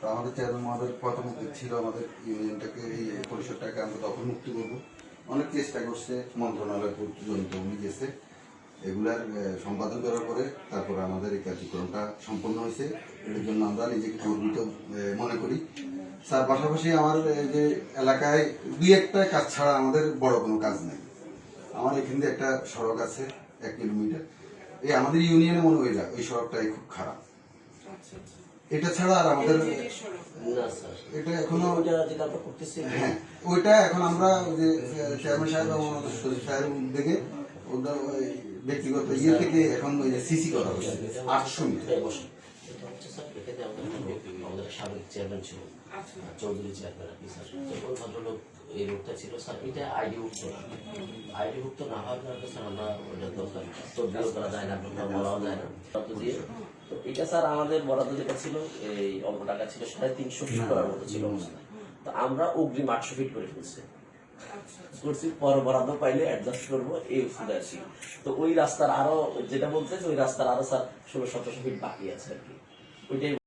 তো আমাদের চেয়ারম্যান আমাদের প্রথম উদ্যোগ ছিল, আমাদের ইউনিয়নটাকে এই পরিষদটাকে আমরা তখন মুক্তি করব। অনেক চেষ্টা করছে, মন্ত্রণালয় পর্যন্ত উনি গেছে। এগুলার সম্পাদন করার পরে তারপর আমাদের এই কার্যক্রমটা সম্পন্ন হয়েছে। এটার জন্য আমরা নিজেকে গর্বিত মনে করি। তার পাশাপাশি আমার যে এলাকায় দুই একটা কাজ ছাড়া আমাদের বড় কোনো কাজ নেই। আমার এখান দিয়ে একটা সড়ক আছে, এক কিলোমিটার। এই আমাদের ইউনিয়নে মনে হয়ে যায় ওই সড়কটাই খুব খারাপ। আচ্ছা আচ্ছা। এটা ছাড়া আর আমাদের এটা এখনও ওইটা যেটা আমরা করতেছি। হ্যাঁ ওইটা এখন আমরা ওই যে চেয়ারম্যান সাহেব এবং শরীফ সাহেব ওটা ওই ব্যক্তিগত ইয়ে থেকে এখন ওই যে সিসি করা হচ্ছে। আটশো মিটার। এই এটা হচ্ছে স্যার এখানে আমাদের সাবেক চেয়ারম্যান ছিল। আচ্ছা। চৌধুরী চেয়ারম্যান আর স্যার। তো ভদ্রলোক এই রোগটা ছিল স্যার এটা আইডি মুক্ত না। আইডি মুক্ত না হওয়ার কারণে স্যার আমরা ওটা তো এটা স্যার আমাদের বরাদ্দ যেটা ছিল, এই অল্প টাকা ছিল, সাড়ে তিনশো ফিট করার মতো ছিল তো আমরা অগ্রিম আটশো ফিট করে ফেলছি। ওই রাস্তার আরও, যেটা বলতে ওই রাস্তার আরও স্যার ষোলো সতেরোশো ফিট বাকি আছে আর কি। ওইটাই